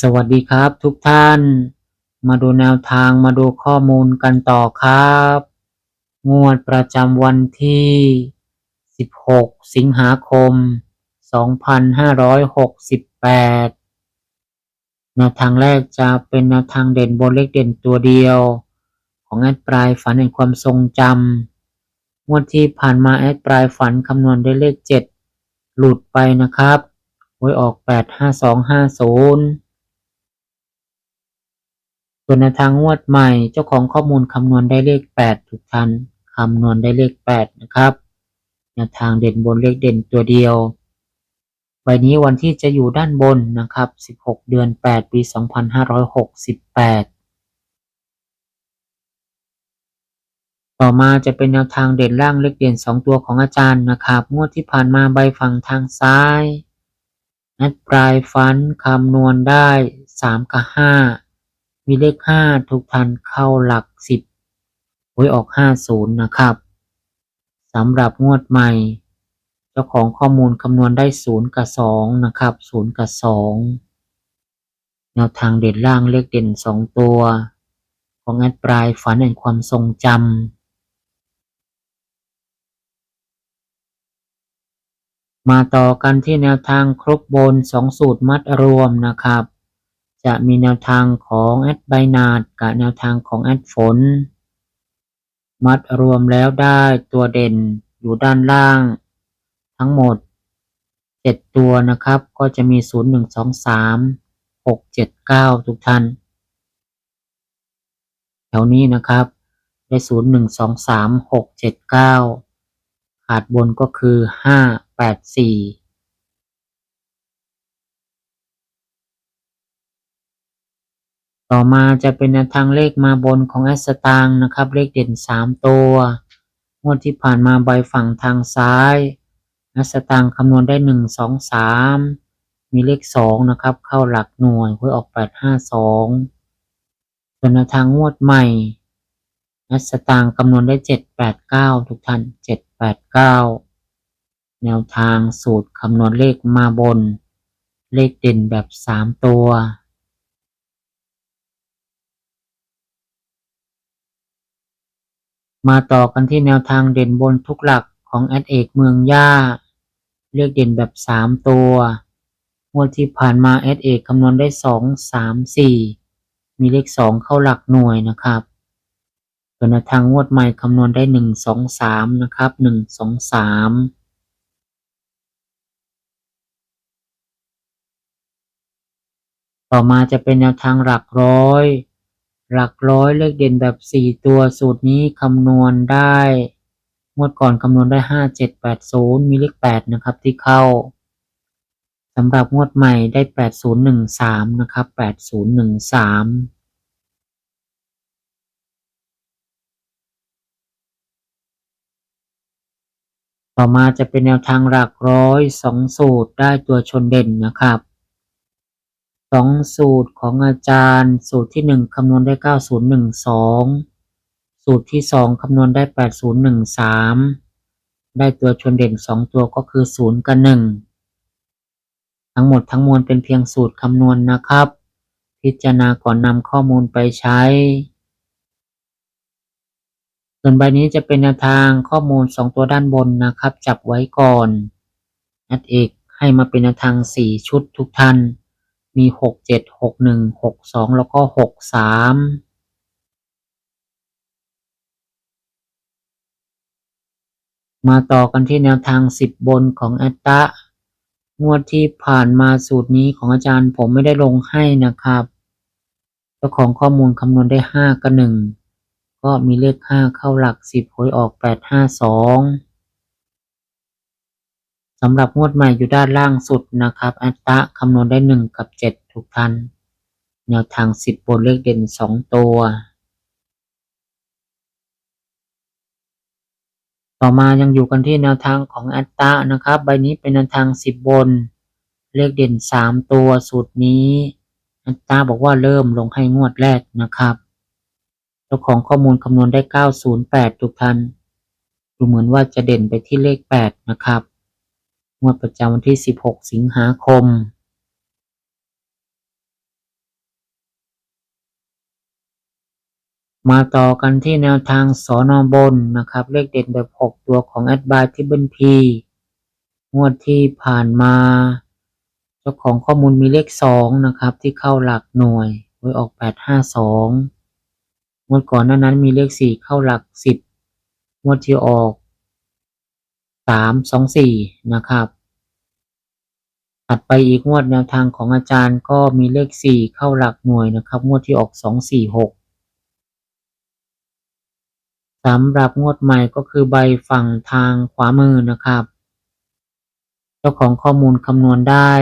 สวัสดีครับทุกท่าน มาดูแนวทางมาดูข้อมูลกันต่อครับ งวดประจำวันที่ 16 สิงหาคม 2568 แนวทางแรกจะเป็นแนวทางเด่นบนเลขเด่นตัวเดียว ของแอดปลายฝันแห่งความทรงจำงวดที่ผ่านมาแอดปลายฝันคำนวณได้เลข 7 หลุดไปนะครับหวยออก 85250 ส่วนในทางงวดใหม่ เจ้าของข้อมูลคำนวณได้เลข 8 ทุกท่านคำนวณได้เลข 8 นะครับ แนวทางเด่นบนเลขเด่นตัวเดียว ใบนี้วันที่จะอยู่ด้านบนนะครับ 16 เดือน 8 ปี 2568ต่อมาจะเป็นแนวทางเด่นล่างเลขเด่น 2 ตัวของอาจารย์นะครับ งวดที่ผ่านมาใบฝั่งทางซ้ายแอดปลายฟันคำนวณได้ 3 กับ 5 มีเลขห้าทุกทันเข้าหลักสิบหวยออกห้าศูนย์นะครับสำหรับงวดใหม่ เจ้าของข้อมูลคำนวณได้ศูนย์กับสองนะครับศูนย์กับสองแนวทางเด่นล่างเลขเด่นสองตัว ของแอดปลายฝันแห่งความทรงจำมาต่อกันที่แนวทางครบบนสองสูตรมัดรวมนะครับ จะมีแนวทางของแอดไบนาดกับแนวทางของแอดฝน มัดรวมแล้วได้ตัวเด่นอยู่ด้านล่าง ทั้งหมด 7 ตัวนะครับ ก็จะมี 0 1 2 3 6 7 9 ทุกท่าน แถวนี้นะครับได้ 0 1 2 3 6 7 9 ขาดบนก็คือ 5 8 4 ต่อมาจะเป็นแนวทางเลขมาบนของแอสตางนะครับ เลขเด่น 3 ตัว งวดที่ผ่านมาใบฝั่งทางซ้ายแอสตางคำนวณได้ 1 2 3 มีเลข 2 นะครับ เข้าหลักหน่วยหวยออก 8 5 2 ส่วนแนวทางงวดใหม่แอสตางคำนวณได้ 7 8 9 ทุกท่าน 7 8 9แนวทางสูตรคำนวณเลขมาบน เลขเด่นแบบ 3 ตัว มาต่อกันที่แนวทางเด่นบนทุกหลักของแอดเอกเมืองย่า เลือกเด่นแบบ 3 ตัวงวดที่ผ่านมาแอดเอกคำนวณได้ 2 3 4 มีเลข 2 เข้าหลักหน่วยนะครับส่วนแนวทางงวดใหม่คำนวณได้ 1 2 3 นะครับ 1 2 3ต่อมาจะเป็นแนวทางหลักร้อย หลักร้อยเลขเด่นแบบ 4 ตัวสูตรนี้คำนวณได้งวดก่อนคำนวณได้ 5 7 8 0 มีเลข 8 นะครับที่เข้าสำหรับงวดใหม่ได้ 8013 นะครับ 8013ต่อมาจะเป็นแนวทางหลักร้อยสองสูตรได้ตัวชนเด่นนะครับ สองสูตรของอาจารย์ สูตรที่หนึ่งคำนวณได้เก้าศูนย์หนึ่งสองสูตรที่สองคำนวณได้แปดศูนย์หนึ่งสามได้ตัวชนเด่นสองตัวก็คือศูนย์กับหนึ่งทั้งหมดทั้งมวลเป็นเพียงสูตรคำนวณนะครับ พิจารณาก่อนนำข้อมูลไปใช้ ส่วนใบนี้จะเป็นแนวทางข้อมูล 2 ตัวด้านบนนะครับ จับไว้ก่อนแอดเอกให้มาเป็นแนวทาง 4 ชุดทุกท่าน มี6 7 6 1 6 2แล้วก็6 3มมาต่อกันที่แนวทาง10บบนของแอตตะ งวดที่ผ่านมาสูตรนี้ของอาจารย์ผมไม่ได้ลงให้นะครับเจ้าของข้อมูลคำนวณได้5กับ1ก็มีเลข5เข้าหลัก10หวยออก852สอง สำหรับงวดใหม่อยู่ด้านล่างสุดนะครับ อัตตะคำนวณได้หนึ่งกับเจ็ดทุกท่าน แนวทางสิบบนเลขเด่นสองตัว ต่อมายังอยู่กันที่แนวทางของอัตตะนะครับ ใบนี้เป็นแนวทางสิบบน เลขเด่นสามตัวสูตรนี้ อัตตาบอกว่าเริ่มลงให้งวดแรกนะครับเจ้าของข้อมูลคำนวณได้ 908 ทุกท่านดูเหมือนว่าจะเด่นไปที่เลข 8 นะครับ งวดประจำวันที่ 16 สิงหาคม มาต่อกันที่แนวทางสอนอบนนะครับ เลขเด่นแบบ 6 ตัวของแอดบายที่เบิลพีงวดที่ผ่านมา เจ้าของข้อมูลมีเลข 2 นะครับ ที่เข้าหลักหน่วยไว้ออก 852งวดก่อนหน้านั้นมีเลข 4 เข้าหลัก 10งวดที่ออก 3 2 4นะครับถัดไปอีกงวดแนวทางของอาจารย์ก็มีเลข4เข้าหลักหน่วยนะครับ งวดที่ออก2 4 6สำหรับงวดใหม่ก็คือใบฝั่งทางขวามือนะครับ เจ้าของข้อมูลคำนวณได้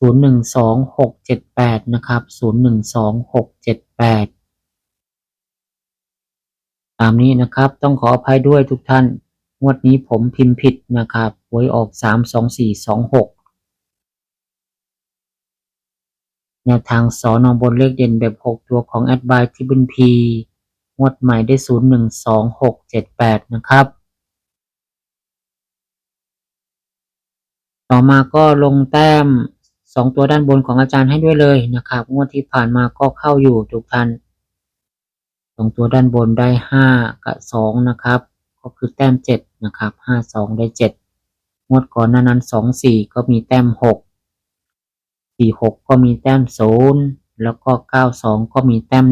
012678 นะครับ 012678ามนี้นะครับ ต้องขออภัยด้วยทุกท่าน งวดนี้ผมพิมพ์ผิดนะครับหวยออก32426แนวทางสอนอบนเลขเด่นแบบ 6 ตัวของแอดบายที่บันพีงวดใหม่ได้ 012678 นะครับ ต่อมาก็ลงแต้ม 2 ตัวด้านบนของอาจารย์ให้ด้วยเลยนะครับ งวดที่ผ่านมาก็เข้าอยู่ทุกท่าน งตัวด้านบนได้5กับ2นะครับ ก็คือแต้ม7นะครับ5 2ได้7งวดก่อนหน้านั้น2 4ก็มีแต้ม6 4 6ก็มีแต้ม0แล้วก็9 2ก็มีแต้ม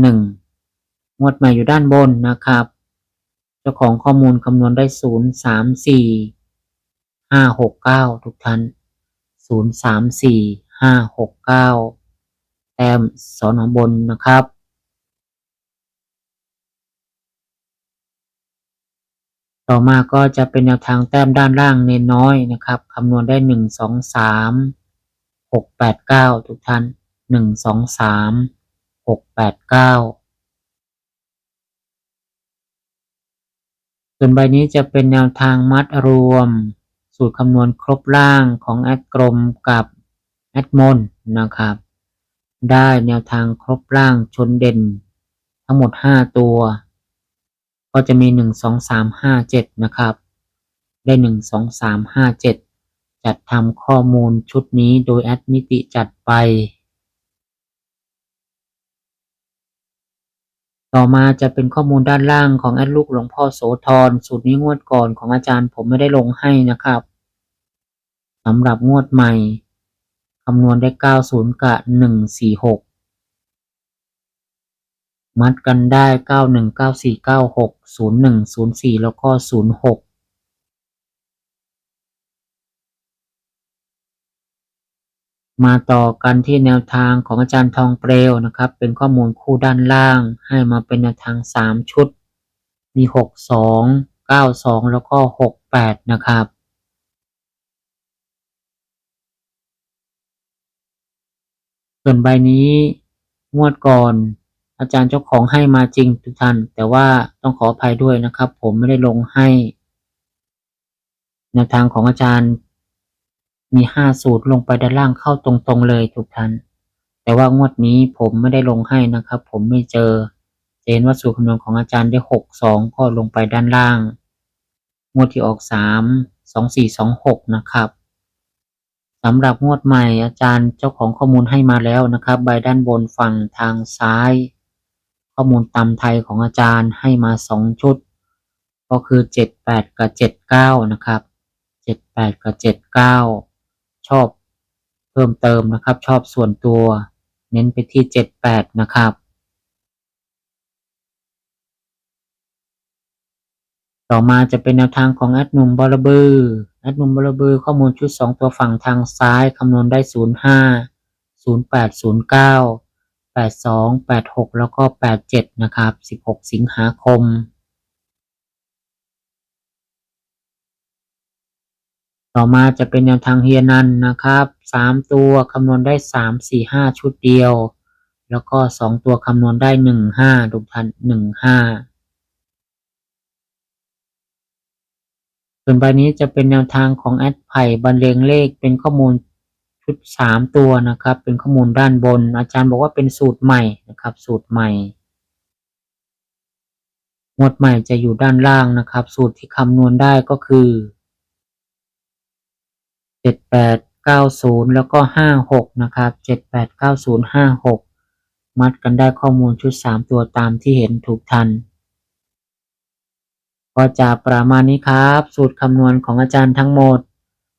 1งวดใหม่อยู่ด้านบนนะครับ เจ้าของข้อมูลคำนวณได้0 3 4 5 6 9ทุกท่าน0 3 4 5 6 9แต้มสอนอบนนะครับ ต่อมาก็จะเป็นแนวทางแต้มด้านล่างเน้นน้อยนะครับคำนวณได้หนึ่งสองสามหกแปดเก้าทุกท่านหนึ่งสองสามหกแปดเก้าส่วนใบนี้จะเป็นแนวทางมัดรวม สูตรคำนวณครบล่างของแอดกลมกับแอดมนนะครับ ได้แนวทางครบล่างชนเด่น ทั้งหมด 5 ตัว ก็จะมี1 2 3 5 7นะครับ ได้1 2 3 5 7จัดทำข้อมูลชุดนี้โดยแอดมิติจัดไป ต่อมาจะเป็นข้อมูลด้านล่างของแอดลูกหลวงพ่อโสธรสูตรนี้งวดก่อนของอาจารย์ผมไม่ได้ลงให้นะครับสำหรับงวดใหม่คำนวณได้ 90 กับ 146 มัดกันได้ 91 94 96 01 04 แล้วก็ 06มาต่อกันที่แนวทางของอาจารย์ทองเปลวนะครับ เป็นข้อมูลคู่ด้านล่าง ให้มาเป็นแนวทาง 3 ชุด มี 62 92 แล้วก็ 68 นะครับ ส่วนใบนี้งวดก่อน อาจารย์เจ้าของให้มาจริงทุกท่าน แต่ว่าต้องขออภัยด้วยนะครับ ผมไม่ได้ลงให้แนวทางของอาจารย์มีห้าสูตรลงไปด้านล่างเข้าตรงๆเลยทุกท่าน แต่ว่างวดนี้ผมไม่ได้ลงให้นะครับ ผมไม่เจอจเห็นว่าสูตรคำนวณของอาจารย์ได้หกสองก็ลงไปด้านล่าง งวดที่ออกสามสองสี่สองหกนะครับสำหรับงวดใหม่อาจารย์เจ้าของข้อมูลให้มาแล้วนะครับ ใบด้านบนฝั่งทางซ้าย ข้อมูลตามไทยของอาจารย์ให้มาสองชุด ก็คือเจ็ดแปดกับเจ็ดเก้านะครับเจ็ดแปดกับเจ็ดเก้าชอบเพิ่มเติมนะครับ ชอบส่วนตัว เน้นไปที่เจ็ดแปดนะครับ ต่อมาจะเป็นแนวทางของแอดนุ่มบอระบือแอดนุ่มบอระบือข้อมูลชุด2ตัวฝั่งทางซ้ายคำนวณได้05 08 09 82 86 แล้วก็ 87 นะครับ 16 สิงหาคม ต่อมาจะเป็นแนวทางเฮียนันนะครับสามตัวคำนวณได้สามสี่ห้าชุดเดียว แล้วก็สองตัวคำนวณได้หนึ่งห้าทุกท่านหนึ่งห้าส่วนใบนี้จะเป็นแนวทางของแอดไผ่บรรเลงเลขเป็นข้อมูล ชุดสามตัวนะครับ เป็นข้อมูลด้านบน อาจารย์บอกว่าเป็นสูตรใหม่นะครับ สูตรใหม่งวดใหม่จะอยู่ด้านล่างนะครับ สูตรที่คำนวณได้ก็คือเจ็ดแปดเก้าศูนย์แล้วก็ห้าหกนะครับเจ็ดแปดเก้าศูนย์ห้าหกมัดกันได้ข้อมูลชุดสามตัวตามที่เห็นถูกทันก็จะประมาณนี้ครับ สูตรคำนวณของอาจารย์ทั้งหมด